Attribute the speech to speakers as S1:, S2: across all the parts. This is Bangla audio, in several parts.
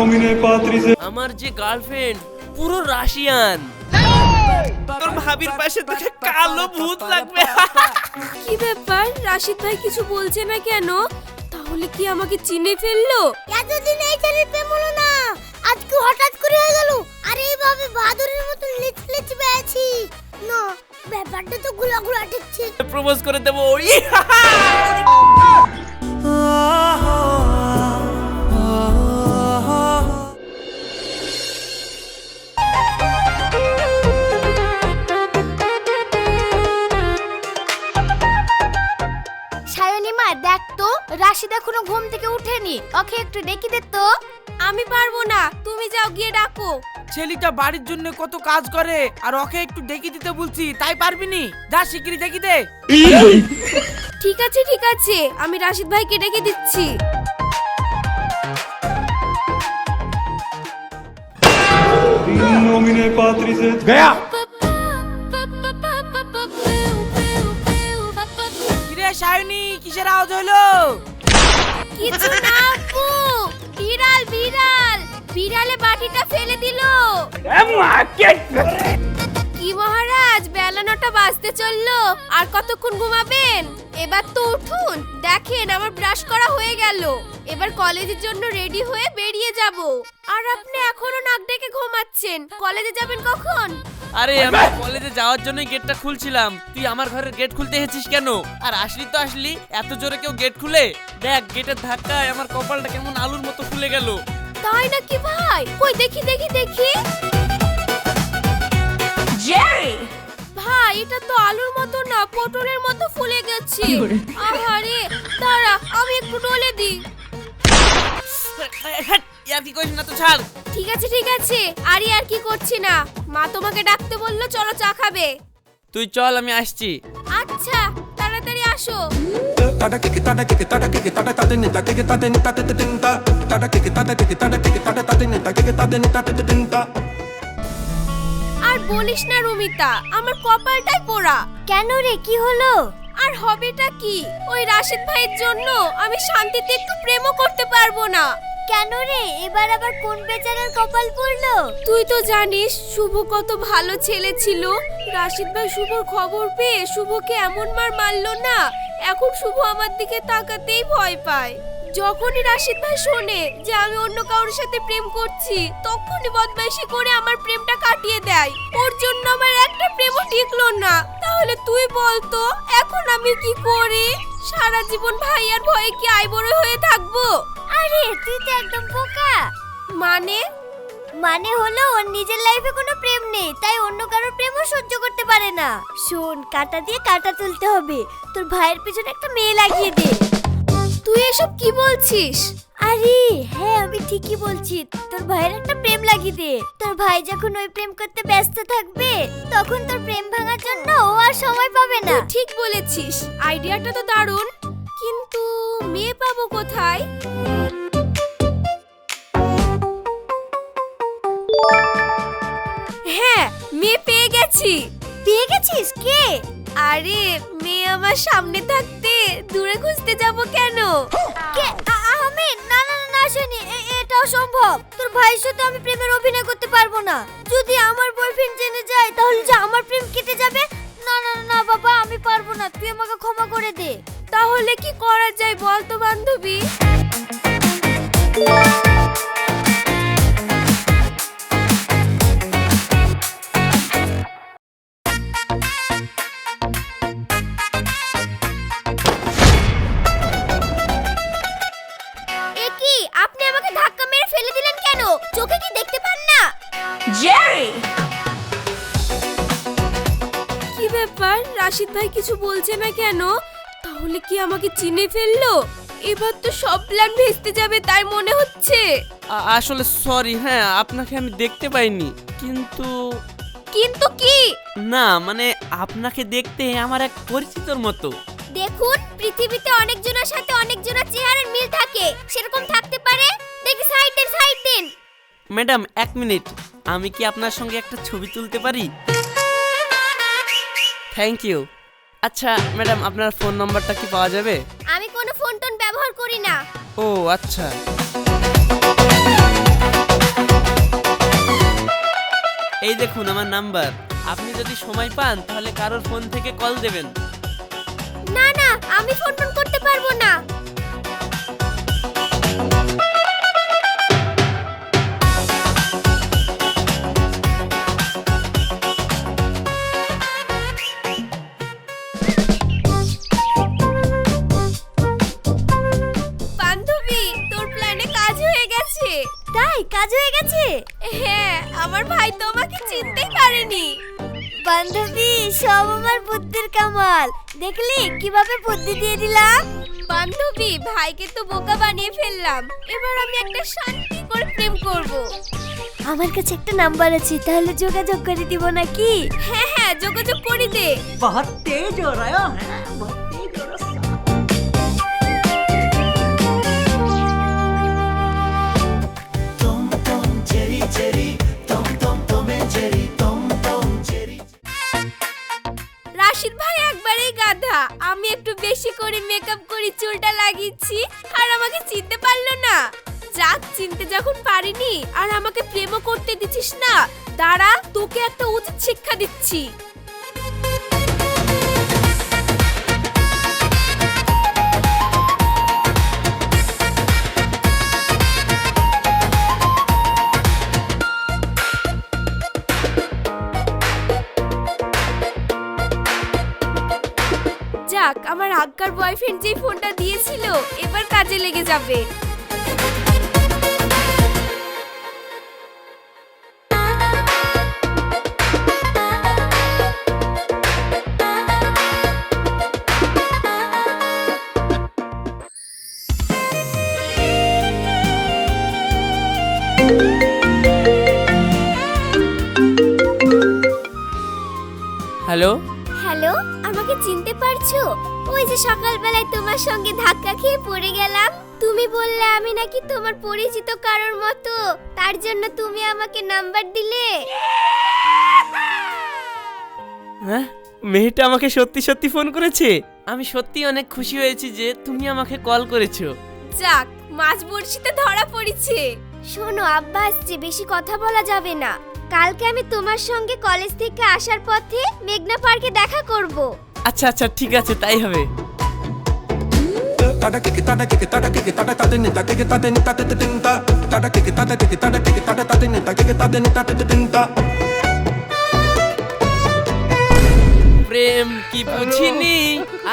S1: আমার যে গার্লফ্রেন্ড পুরো রাশিয়ান। তোর ভাবির পাশে তোকে কালো ভূত লাগবে।
S2: কি ব্যাপার? রাশিদ ভাই কিছু বলছে না কেন? তাহলে কি আমাকে চিনে ফেলল?
S3: এতদিন এই ছেলের প্রেম হলো না। আজকে হঠাৎ করে হয়ে গেল। আর এইভাবে বাদরের মতো লিচ লিচ বেয়াছি। না ব্যাপারটা তো ঘুলা ঘুলা ঠেকছে
S1: প্রপোজ করে দেবো।
S3: সায়নী রাশিদ এখনও ঘুম থেকে উঠেনি ওকে একটু ডেকে দে তো।
S2: আমি পারব না তুমি যাও গিয়ে ডাকো।
S4: ছেলেটা বাড়ির জন্য কত কাজ করে আর ওকে একটু ডেকে দিতে বলছি তাই পারবি নি? যা শিগগিরি ডেকে দে।
S2: ঠিক আছে ঠিক আছে আমি রাশিদ ভাইকে ডেকে দিচ্ছি।
S5: In
S4: সায়নি কিসের আওয়াজ হলো?
S2: কিছু না আপু। বিড়াল বিড়াল। বিড়ালে বাটিটা ফেলে দিল। কি মহারাজ বেলা নটা বাজতে চলল। আর কতক্ষণ ঘুমাবেন? এবার তো উঠুন। দেখেন আমার ব্রাশ করা হয়ে গেল। এবার কলেজের জন্য রেডি হয়ে বেরিয়ে যাব। আর আপনি এখনও নাক ডেকে ঘুমাচ্ছেন। কলেজে যাবেন কখন?
S1: আরে আমি কলেজে যাওয়ার জন্যই গেটটা খুলছিলাম। তুই আমার ঘরের গেট খুলতে এসেছিস কেন? আর আসলি তো আসলি এত জোরে কেউ গেট খুলে? দেখ গেটের ধাক্কায় আমার কপালটা কেমন আলুর মতো খুলে গেল।
S2: তাই নাকি ভাই? কই দেখি দেখি দেখি। ভাই এটা তো আলুর মতো না পটলের মতো ফুলে গেছে আহারে দাঁড়া আমি একটু ডলে দিই
S1: ইয়ার কি করিস না তো ছাড়
S2: ঠিক আছে ঠিক আছে আরে আর কি করছি না মা তোমাকে ডাকতে বলল চলো চা খাবে
S1: তুই চল আমি আসছি
S2: আচ্ছা তাড়াতাড়ি আসো আর বলিস না রুমিতা আমার কপালটাই পোড়া।
S3: কেন রে কি হলো?
S2: আর হবেটা কি? ওই রাশিদ ভাইয়ের জন্য আমি শান্তিতে একটু প্রেমও করতে পারব না।
S3: কেন রে? এবার আবার কোন বেচারার কপাল পড়ল?
S2: তুই তো জানিস শুভ কত ভালো ছেলে ছিল। রাশিদ ভাই শুভর খবর পেয়ে শুভকে এমন মার মারলো না। এখন শুভ আমার দিকে তাকাতেই ভয় পায়। যখনই রাশিদ ভাই শোনে যে আমি অন্য কারোর সাথে প্রেম করছি তখনই বদমাইশি করে আমার প্রেমটা কাটিয়ে দেয়। ওর জন্য আমার একটা প্রেমও টিকলো না। তাহলে তুই বল তো এখন আমি কি করি? সারা জীবন ভাই আর ভয়ে কি আইবড় হয়ে থাকব?
S3: আরে তুই তো একদম বোকা।
S2: মানে?
S3: মানে হলো ওর নিজের লাইফে কোনো প্রেম নেই তাই অন্য কারোর প্রেমও সহ্য করতে পারে না। শোন কাটা দিয়ে কাটা তুলতে হবে। তোর ভাইয়ের পিছনে একটা মেয়ে লাগিয়ে দে।
S2: তুই এসব কি বলছিস?
S3: আরে হ্যাঁ আমি ঠিকই বলছি। তোর ভাইয়ের একটা প্রেম লাগিয়ে দে। তোর ভাই যখন ওই প্রেম করতে ব্যস্ত থাকবে তখন তোর প্রেম ভাঙার জন্য ও আর সময় পাবে না।
S2: ঠিক বলেছিস। আইডিয়াটা তো দারুণ। কিন্তু মেয়ে পাবো কোথায়? হ্যাঁ মেয়ে পেয়ে গেছি।
S3: পেয়ে গেছিস? কে?
S2: আরে মেয়ে আমার সামনে থাকতে দূরে খুঁজতে যাব কেন?
S3: কে? আমি না না না, না শুনি এ- এটাও সম্ভব। তোর ভাইয়ের সাথে আমি প্রেমের অভিনয় করতে পারব না। যদি আমার বয়ফ্রেন্ড জেনে যায় তাহলে যে আমার প্রেম কেটে যাবে? না না না, না বাবা আমি পারব না। তুই আমাকে ক্ষমা করে দে।
S2: তাহলে কি করা যায় বল তো বান্ধবী?
S3: আমাকে
S2: চিনে ফেলল? এবার তো সব প্ল্যান ভেস্তে যাবে তাই মনে হচ্ছে।
S1: আ- আসলে সরি হ্যাঁ আপনাকে আমি দেখতে পাইনি কিন্তু
S2: কিন্তু কি?
S1: না মানে আপনাকে দেখতে আমার এক পরিচিতর মতো।
S3: দেখুন পৃথিবীতে অনেকজনের সাথে অনেকজনের চেহারার মিল থাকে সেরকম থাকতে পারে? দেখি সাইড দেন সাইড দেন
S1: ম্যাডাম এক মিনিট আমি কি আপনার সঙ্গে একটা ছবি তুলতে পারি? Thank you. আচ্ছা ম্যাডাম আপনার ফোন নম্বরটা কি পাওয়া যাবে?
S3: আমি কোনো ফোন টোন ব্যবহার করি না।
S1: ও আচ্ছা। এই দেখুন আমার নাম্বার। আপনি যদি সময় পান তাহলে কারোর ফোন থেকে কল দেবেন।
S6: না না আমি ফোন টোন করতে পারব না। কীভাবে বুদ্ধি দিয়ে দিলাম?
S2: বান্ধবী ভাইকে তো বোকা বানিয়ে ফেললাম। এবার আমি একটা শান্তি করে প্রেম করব।
S6: আমার কাছে একটা নাম্বার আছে তাহলে যোগাযোগ করে দিব নাকি?
S2: হ্যাঁ হ্যাঁ যোগাযোগ করে দে। বহুত তেজ হ্যাঁ বেশি করে মেকআপ করে চুলটা লাগিয়েছি, আর আমাকে চিনতে পারল না। যাক, চিনতে যখন পারিনি, আর আমাকে প্রেমও করতে দিছিস না। দাঁড়া, তোকে একটা উচিত শিক্ষা দিচ্ছি। যাক আমার আগকার বয়ফ্রেন্ড যেই ফোনটা দিয়েছিল এবার কাজে লেগে যাবে।
S6: তোমার সঙ্গে ধাক্কা খেয়ে পড়ে গেলাম। তুমি বললে আমি নাকি তোমার পরিচিত কারোর মতো। তার জন্য তুমি আমাকে নাম্বার দিলে।
S1: হ্যাঁ? মেয়েটা আমাকে সত্যি সত্যি ফোন করেছে? আমি সত্যি অনেক খুশি হয়েছি যে তুমি আমাকে কল করেছ।
S2: যাক মাছ বড়শিতে ধরা পড়েছে।
S6: শোনো আব্বা আসছে বেশি কথা বলা যাবে না। কালকে আমি তোমার সঙ্গে কলেজ থেকে আসার পথে মেঘনা পার্কে দেখা করব।
S1: আচ্ছা আচ্ছা ঠিক আছে তাই হবে।
S5: Tada kiki tada kiki tada kiki tada tada ni tada kiki tada ni tada tada ta tada kiki tada kiki tada kiki tada tada ni tada kiki tada ni tada tada ta
S1: প্রেম কি বুঝিনি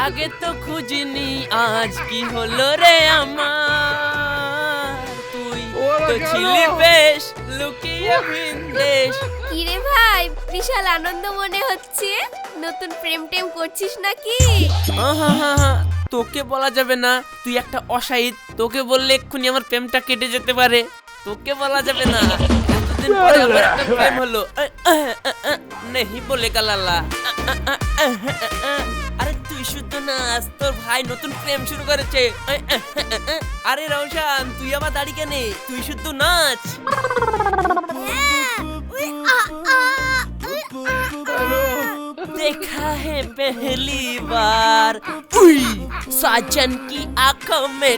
S1: আগে তো খুঁজিনি আজ কি হলো রে আমার তুই তো ছিলি বেশ লুকিয়ে বিন্দেশ
S2: কিরে ভাই বিশাল আনন্দ মনে হচ্ছে নতুন প্রেম টেম করছিস নাকি
S1: আহাহাহা, তোকে বলা যাবে না তুই একটা অসাহিত তোকে বললে এক্ষুনি আমার প্রেমটা কেটে যেতে পারে তোকে বলা যাবে না এতদিন পরে আমার একটা প্রেম হলো নেহি বলে আহ। আরে তুই শুদ্ধ নাচ তোর ভাই নতুন প্রেম শুরু করেছে। আরে রওশান তুই আবার দাঁড়িয়ে কেনে তুই শুদ্ধ নাচ देखा है पहली बार साजन की आंखों में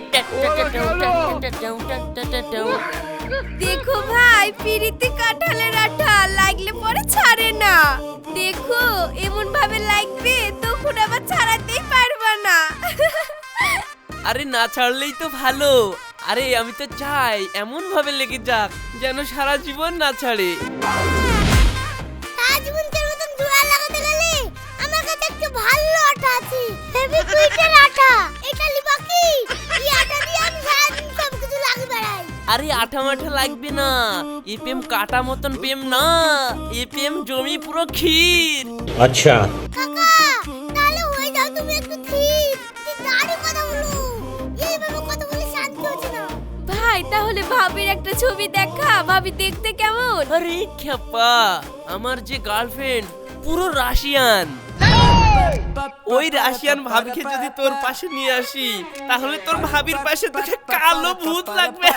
S2: দেখো ভাই পিড়িতে কাঁঠালের আঠা লাগলে পরে ছাড়ে না দেখো এমন ভাবে লাগবে তখন আবার ছাড়াতেই পারবে না
S1: আরে না ছাড়লেই তো ভালো আরে আমি তো চাই এমন ভাবে লেগে যাক যেন সারা জীবন না ছাড়ে
S6: আছি। আটা। এটা এই আটা দিয়ে আমি সারাদিন সব কিছু লাগি বেড়াই।
S1: আরে আঠা মাঠা লাগবে না। এ কাটা মতন পেম না। এ জমি পুরো ক্ষীর।
S6: আচ্ছা।
S2: ভাই তাহলে ভাবির একটা ছবি দেখা। ভাবি দেখতে কেমন?
S1: আরে খ্যাপা আমার যে গার্লফ্রেন্ড পুরো রাশিয়ান। ওই রাশিয়ান ভাবিকে যদি তোর পাশে নিয়ে আসি, তাহলে তোর ভাবির পাশে তোকে কালো ভূত লাগবে।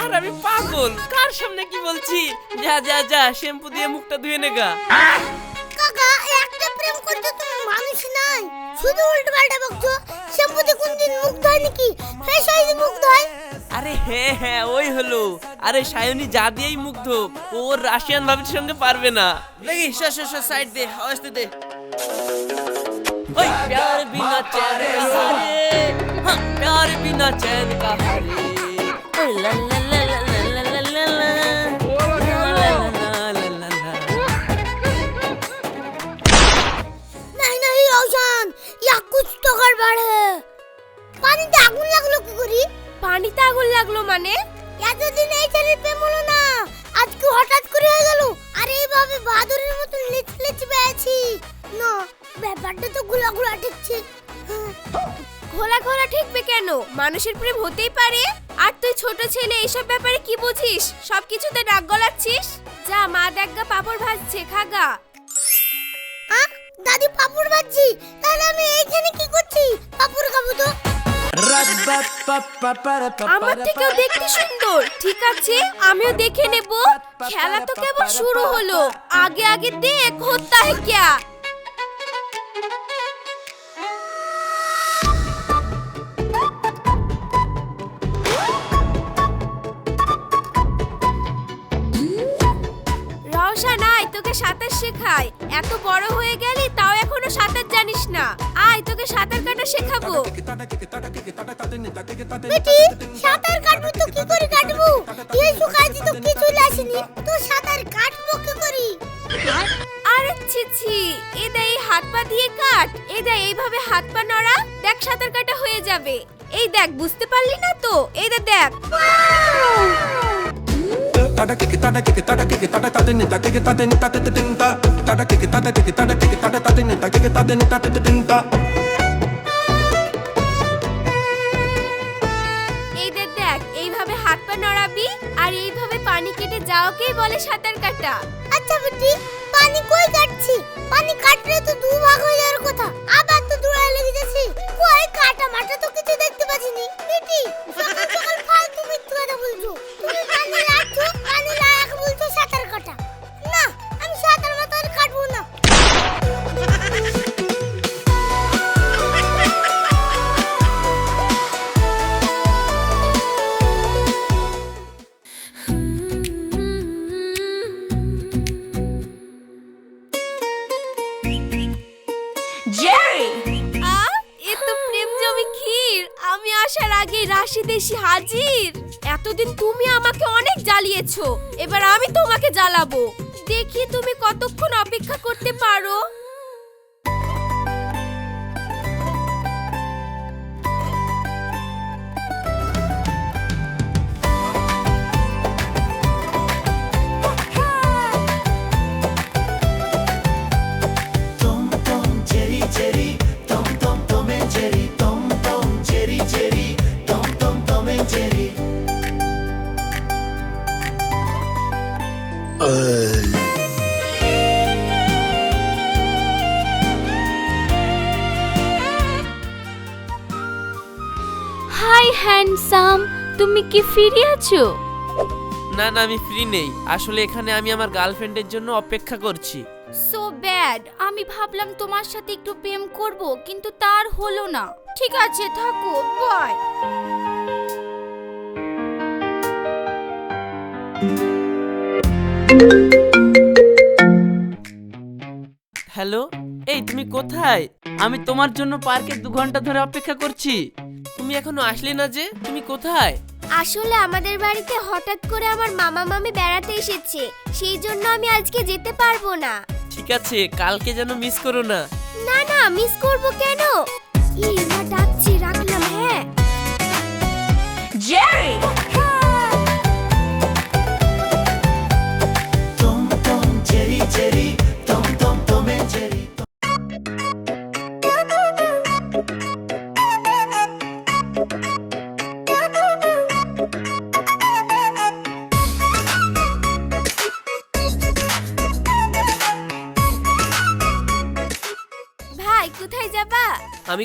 S1: আর আমি পাগল, কার সামনে কি বলছি? যা যা যা, শ্যাম্পু দিয়ে মুখটা ধুয়ে নেগা
S6: কাকা, একটা প্রেম করতে তুমি মানুষ নাই শুধু উল্টো পাল্টা বকছো। মুগ্ধ হ্যাঁ,
S1: হ্যাঁ, ওর রাশিয়ান ভাবির সঙ্গে পারবে না। সাইড দে আসতে দে। ওই প্যার বিনা চैन का हारे हाँ
S6: লাখ টাকার বাড়ে পানিতে আগুন লাগল কি করি?
S2: পানিতে আগুন লাগল মানে?
S6: এতদিন এই ছেলের প্রেম হলো না। আজকে হঠাৎ করে হয়ে গেল। আর এইভাবে বাদরের মতো লেচ লেচ বেয়েছি না ব্যাপারটা তো ঘোলা ঘোলা ঠিকছে
S2: ঘোলা ঘোলা ঠিকবে কেন? মানুষের প্রেম হতেই পারে। আর তুই ছোট ছেলে এইসব ব্যাপারে কি বুঝিস? সবকিছুতে ডাক গলাচ্ছিস? যা মা দেখগা পাপড় ভাজছে খাগা
S6: দাদি পাপড় ভাজছি তাহলে আমি এইখানে কি করছি? পাপড় খাব তো।
S2: আমার থেকেও দেখতে সুন্দর, ঠিক আছে? আমিও দেখে নেব। খেলা তো কেবল শুরু হলো। আগে আগে দেখ, হত্যা है সাঁতার শেখাই এত বড় হয়ে গেলি তাও এখনও সাঁতার জানিস না। আয় তোকে সাঁতার কাটা শেখাবো।
S6: বেটি সাঁতার কাটবো তো কি করে কাটবো? এই সুকাজি তো কিছুই আসেনি? তো সাঁতার কাটবো কি করি?
S2: আরে ছি ছি এদা এই হাত পা দিয়ে কাট। এদা এইভাবে হাত পা নড়া দেখ সাঁতার কাটা হয়ে যাবে। এই দেখ বুঝতে পারলি না তো? এইদা দেখ
S5: Tada kiki tada kiki tada kiki tada tada ni tada kiki tada ni tada tada ta tada kiki tada kiki tada kiki tada tada ni tada kiki tada ni tada tada ta
S2: এইদা দেখ এইভাবে হাত পা নড়াবি আর এইভাবে পানি কেটে যাওয়াকেই বলে সাঁতার কাটা।
S6: আচ্ছা বেটি পানি কই কাটছি? পানি কাটলে তো দু ভাগ হয়ে যাওয়ার কথা। আবার তো দূরে লেগে যাচ্ছে। কই কাটা মাটা তো কিছু দেখতে পাচ্ছিনি বেটি সকাল সকাল ফালতু মিথ্যে কথা বলছো। তুমি পানি লাগছো
S2: হাজির, এতদিন তুমি আমাকে অনেক জ্বালিয়েছো, এবার আমি তোমাকে জ্বালাবো। দেখি তুমি কতক্ষণ অপেক্ষা করতে পারো।
S7: তুমি কি ফিরে আছো?
S1: না না আমি ফ্রি নেই। আসলে এখানে আমি আমার গার্লফ্রেন্ডের জন্য অপেক্ষা করছি।
S7: সো ব্যাড আমি ভাবলাম তোমার সাথে একটু প্রেম করব কিন্তু তার হলো না। ঠিক আছে থাকো বাই
S1: হ্যালো এই তুমি কোথায়? আমি তোমার জন্য পার্কে দু ঘণ্টা ধরে অপেক্ষা করছি। তুমি এখনও আসলে না যে? তুমি কোথায়?
S6: আসলে আমাদের বাড়িতে হঠাৎ করে আমার মামা মামি বেড়াতে এসেছে। সেই জন্য আমি আজকে যেতে পারব না।
S1: ঠিক আছে কালকে যেন মিস করো না।
S6: না না মিস করব কেন? এই মা ডাকছি রাখলাম হ্যাঁ।
S2: ভাই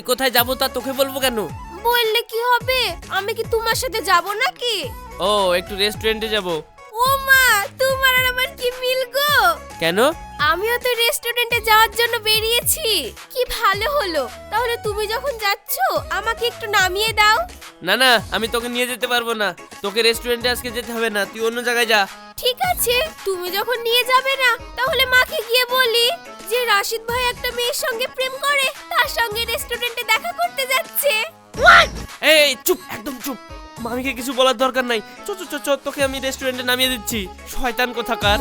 S1: আমি কোথায় যাব তা তোকে বলব কেন?
S2: বললে কি হবে? আমি কি তোমার সাথে যাব নাকি?
S1: ও একটু রেস্টুরেন্টে যাব।
S2: ও মা তোমার আর আমার কি মিল গো?
S1: কেন?
S2: আমিও তো রেস্টুরেন্টে যাওয়ার জন্য বেরিয়েছি। কি ভালো হলো। তাহলে তুমি যখন যাচ্ছ আমাকে একটু নামিয়ে দাও।
S1: না না আমি তোকে নিয়ে যেতে পারব না। তোকে রেস্টুরেন্টে আজকে যেতে হবে না তুই অন্য জায়গায় যা।
S2: ঠিক আছে তুমি যখন নিয়ে যাবে না তাহলে মাকে গিয়ে বলি যে রাশিদ ভাই একটা মেয়ের সঙ্গে প্রেম করে তার সঙ্গে রেস্টুরেন্টে দেখা করতে যাচ্ছে।
S1: এই চুপ একদম চুপ। মামিকে কিছু বলার দরকার নাই। চ চ চ তোকে আমি রেস্টুরেন্টে নামিয়ে দিচ্ছি। শয়তান কোথাকার।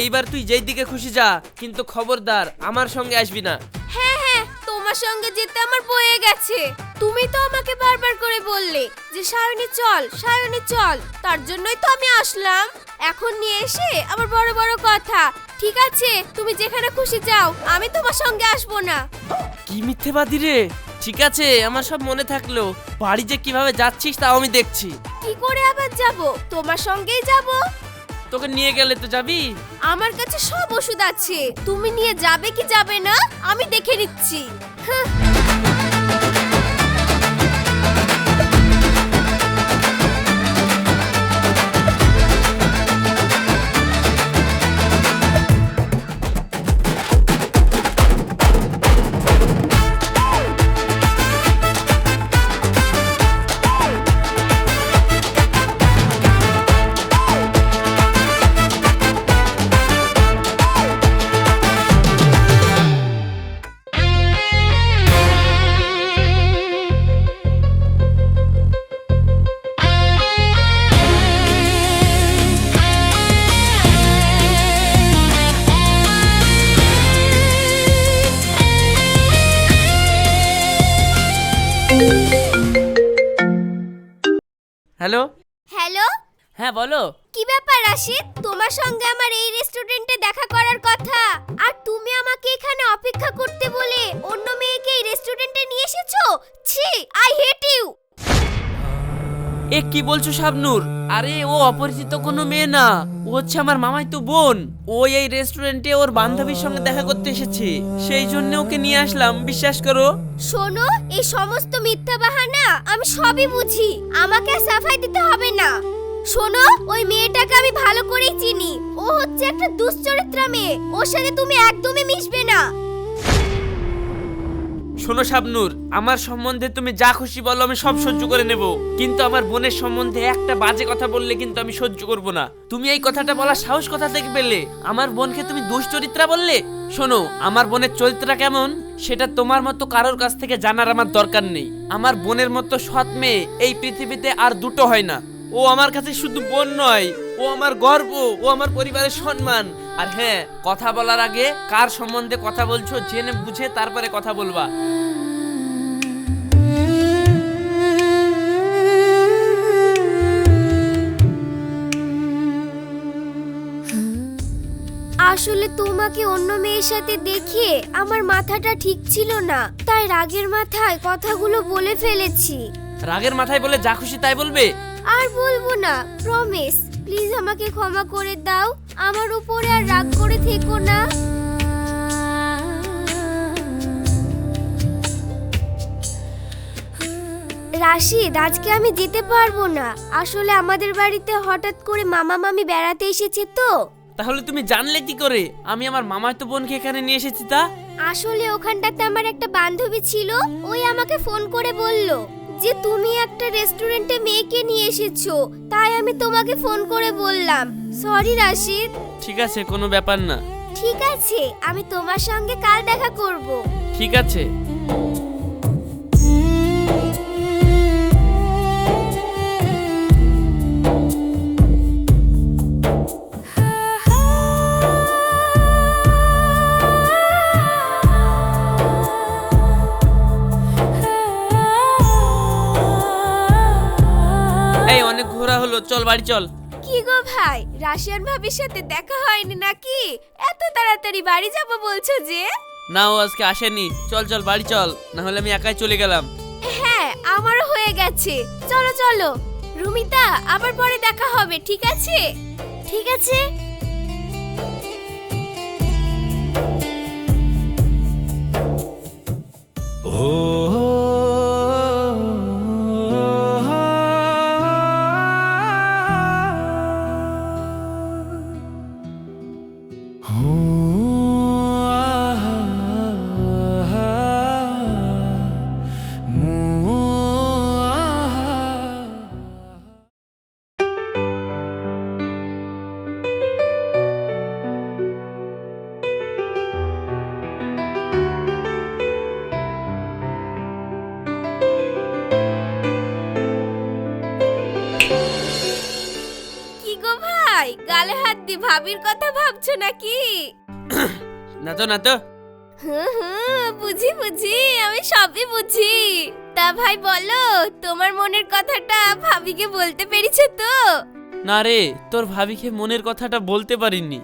S1: এইবার তুই যেই দিকে খুশি যা কিন্তু খবরদার আমার সঙ্গে আসবি না।
S2: হ্যাঁ হ্যাঁ তোমার সঙ্গে যেতে আমার বয়ে গেছে। তুমি তো আমাকে বারবার করে বললে যে সায়নী চল সায়নী চল। তার জন্যই তো আমি আসলাম। এখন নিয়ে এসে আমার বড় বড় কথা। ঠিক আছে তুমি যেখানে খুশি যাও আমি তোমার সঙ্গে আসব না।
S1: কি মিথ্যেবাদী রে? ঠিক আছে আমার সব মনে থাকল। বাড়ি যে কীভাবে যাচ্ছিস তাও আমি দেখছি।
S2: কি করে আবার যাব? তোমার সঙ্গেই যাব?
S1: তোকে নিয়ে গেলে তো যাবি?
S2: আমার কাছে সব ওষুধ আছে। তুমি নিয়ে যাবে কি যাবে না, আমি দেখে নিচ্ছি। হাহ।
S1: বলো।
S2: কি ব্যাপার রাশিদ? তোমার সঙ্গে আমার এই রেস্টুরেন্টে দেখা করার কথা। আর তুমি আমাকে এখানে অপেক্ষা করতে বলে অন্য মেয়েকে এই রেস্টুরেন্টে নিয়ে এসেছ? ছি আই হেট ইউ
S1: এ কি বলছো শাবনুর? আরে ও অপরিচিত কোনো মেয়ে না। ও হচ্ছে আমার মামাই তো বোন। ও এই রেস্টুরেন্টে ওর বান্ধবীর সঙ্গে দেখা করতে এসেছে। সেই জন্য ওকে নিয়ে আসলাম বিশ্বাস করো।
S2: শোনো এই সমস্ত মিথ্যা বাহানা আমি সবই বুঝি। আমাকে আর সাফাই দিতে হবে না। শোনো, ওই মেয়েটাকে আমি ভালো করেই চিনি। ও হচ্ছে একটা দুশ্চরিত্রা মেয়ে। ওর সাথে তুমি একদমই মিশবে না।
S1: শোনো শাবনুর, আমার সম্বন্ধে তুমি যা খুশি বলো, আমি সব সহ্য করে নেব। কিন্তু আমার বোনের সম্বন্ধে একটা বাজে কথা বললে কিন্তু আমি সহ্য করব না। তুমি এই কথাটা বলার সাহস কথা থেকে পেলে? আমার বোনকে তুমি দুশ্চরিত্রা বললে? শোনো, আমার বোনের চরিত্রটা কেমন? সেটা তোমার মতো কারোর কাছ থেকে জানার আমার দরকার নেই। আমার বোনের মতো সৎ মেয়ে এই পৃথিবীতে আর দুটো হয় না। ও আমার কাছে শুধু বোন নয় ও আমার গর্ব ও আমার পরিবারের সম্মান। আর হ্যাঁ কথা বলার আগে কার সম্বন্ধে কথা বলছো জেনে বুঝে তারপরে কথা বলবা।
S2: আসলে তোমাকে অন্য মেয়ের সাথে দেখে আমার মাথাটা ঠিক ছিল না। তাই রাগের মাথায় কথাগুলো বলে ফেলেছি।
S1: রাগের মাথায় বলে যা খুশি তাই বলবে?
S2: আর বলব না প্রমিস প্লিজ আমাকে ক্ষমা করে দাও আমার উপরে আর রাগ করে থেকো না। রাশিদ আজকে আমি যেতে পারব না। আসলে আমাদের বাড়িতে হঠাৎ করে মামা মামি বেড়াতে এসেছে তো।
S1: তাহলে তুমি জানলে কি করে? আমি আমার মামাতো বোনকে এখানে নিয়ে এসেছি তা।
S2: আসলে ওখানটাতে আমার একটা বান্ধবী ছিল ওই আমাকে ফোন করে বলল। যে তুমি একটা রেস্টুরেন্টে মেয়েকে নিয়ে এসেছ তাই আমি তোমাকে ফোন করে বললাম। সরি রাশিদ।
S1: ঠিক আছে কোনো ব্যাপার না।
S2: ঠিক আছে আমি তোমার সঙ্গে কাল দেখা করব।
S1: ঠিক আছে। চল বাড়ি চল।
S2: কি গো ভাই রাশিয়ান ভাবির সাথে দেখা হয়নি নাকি? এত তাড়াতাড়ি বাড়ি যাব বলছো যে?
S1: না ও আজকে আসেনি। চল চল বাড়ি চল। না হলে আমি একাই চলে গেলাম।
S2: হ্যাঁ আমারও হয়ে গেছে। চলো চলো। রুমিতা আবার পরে দেখা হবে ঠিক আছে? ঠিক আছে? গালে হাত দি ভাবির কথা ভাবছ নাকি?
S1: না তো না তো
S2: হুম হুম বুঝি বুঝি আমি সবই বুঝি। তা ভাই বলো তোমার মনের কথাটা ভাবিকে বলতে পেরেছ তো?
S1: না রে তোর ভাবিকে মনের কথাটা বলতে পারিনি।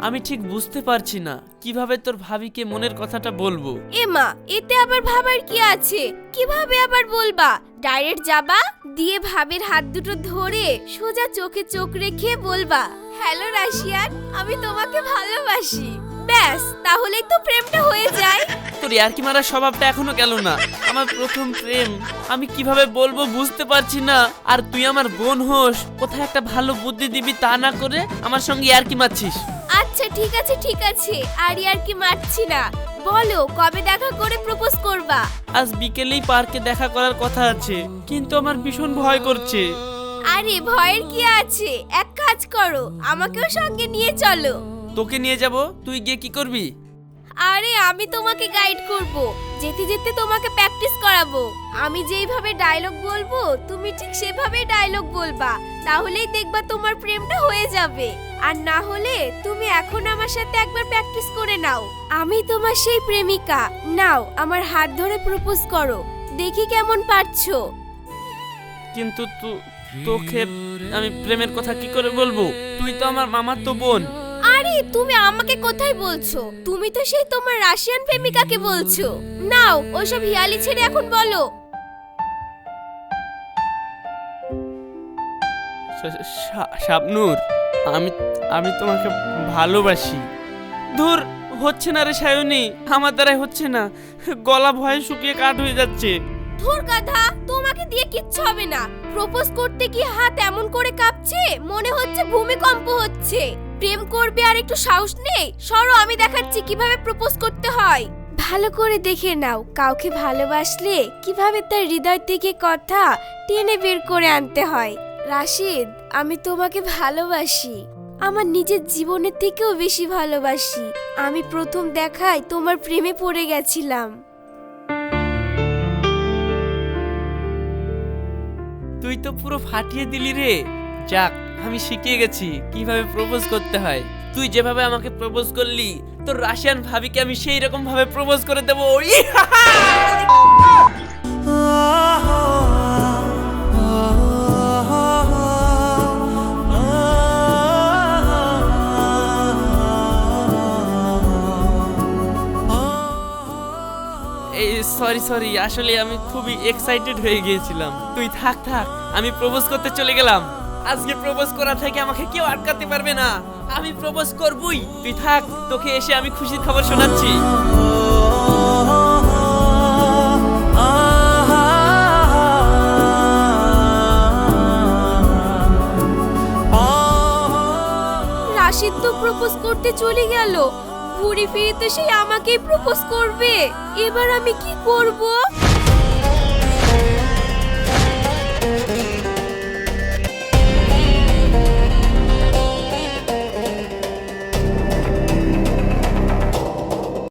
S1: আমি ঠিক বুঝতে পারছি না। কীভাবে তোর ভাবিকে মনের কথাটা বলব?
S2: এমা এতে আবার ভাবার কি আছে? কীভাবে আবার বলবা? ডাইরেক্ট যাবা? দিয়ে ভাবের হাত দুটো ধরে সোজা চোখে চোখ রেখে বলবা হ্যালো রাশিয়ান আমি তোমাকে ভালোবাসি। ব্যাস তাহলেই তো প্রেমটা হয়ে যায়।
S1: তোর ইয়ার্কি মারার স্বভাবটা এখনও গেল না। আমার প্রথম প্রেম। আমি কীভাবে বলব বুঝতে পারছি না। আর তুই আমার বোন হোস কোথায় একটা ভালো বুদ্ধি দিবি তা না করে আমার সঙ্গে ইয়ার্কি মারছিস।
S2: আচ্ছা ঠিক আছে ঠিক আছে। আর আর কি মারছি না। বলো কবে দেখা করে প্রপোজ করবা?
S1: আজ বিকেলেই পার্কে দেখা করার কথা আছে কিন্তু আমার ভীষণ ভয় করছে।
S2: আরে ভয়ের কি আছে? এক কাজ করো আমাকেও সঙ্গে নিয়ে চলো।
S1: তোকে নিয়ে যাব? তুই গিয়ে কি করবি?
S2: আরে, আমি তোমাকে গাইড করব। যেতে যেতে তোমাকে প্র্যাকটিস করাবো। আমি যেইভাবে ডায়লগ বলব, তুমি ঠিক সেভাবে ডায়লগ বলবা। তাহলেই দেখবা তোমার প্রেমটা হয়ে যাবে। আর না হলে তুমি এখন আমার সাথে একবার প্র্যাকটিস করে নাও। আমি তোমার সেই প্রেমিকা। নাও, আমার হাত ধরে প্রপোজ করো। দেখি কেমন পারছ।
S1: কিন্তু তু- তোকে আমি প্রেমের কথা কি করে বলব? তুই তো আমার মামার তো বোন।
S2: আরে তুমি আমাকে কোথায় বলছো? তুমি তো সেই তোমার রাশিয়ান প্রেমিকাকে বলছো। নাও ওসব হিয়ালি ছেড়ে এখন বলো।
S1: শা- শা- আমি আমি তোমাকে ভালোবাসি। ধুর হচ্ছে না রে সায়নী আমার দ্বারাই হচ্ছে না। গলা ভয়ে শুকিয়ে কাঠ হয়ে যাচ্ছে।
S2: ধুর গাধা তোমাকে দিয়ে কিচ্ছু হবে না। প্রপোজ করতে গিয়ে হাত এমন করে কাঁপছে মনে হচ্ছে ভূমিকম্প হচ্ছে। প্রেম করবে আর একটু সাহস নেই? সরো আমি দেখাচ্ছি কীভাবে প্রপোজ করতে হয়। ভালো করে দেখে নাও কাউকে ভালোবাসলে কীভাবে তার হৃদয় থেকে কথা টেনে বের করে আনতে হয়। রাশিদ আমি তোমাকে ভালোবাসি। আমার নিজের জীবনের থেকেও বেশি ভালোবাসি। আমি প্রথম দেখায় তোমার প্রেমে পড়ে গেছিলাম।
S1: তুই তো পুরো ফাটিয়ে দিলি রে। যাক আমি শিখিয়ে গেছি কীভাবে প্রপোজ করতে হয়। তুই যেভাবে আমাকে প্রপোজ করলি, তোর রাশিয়ান ভাবিকে আমি সেই রকম ভাবে প্রপোজ করে দেবো। সরি সরি আসলে আমি খুবই এক্সাইটেড হয়ে গিয়েছিলাম। তুই থাক থাক, আমি প্রপোজ করতে চলে গেলাম। আজকে প্রপোজ করা থেকে আমাকে কেউ আটকাতে পারবে না। আমি প্রপোজ করবই। তুই থাক, তোকে এসে আমি খুশির খবর শোনাচ্ছি।
S2: রাশিদ তো প্রপোজ করতে চলে গেল। ঘুরে ফিরে তো সেই আমাকেই প্রপোজ করবে। এবার আমি কি করব?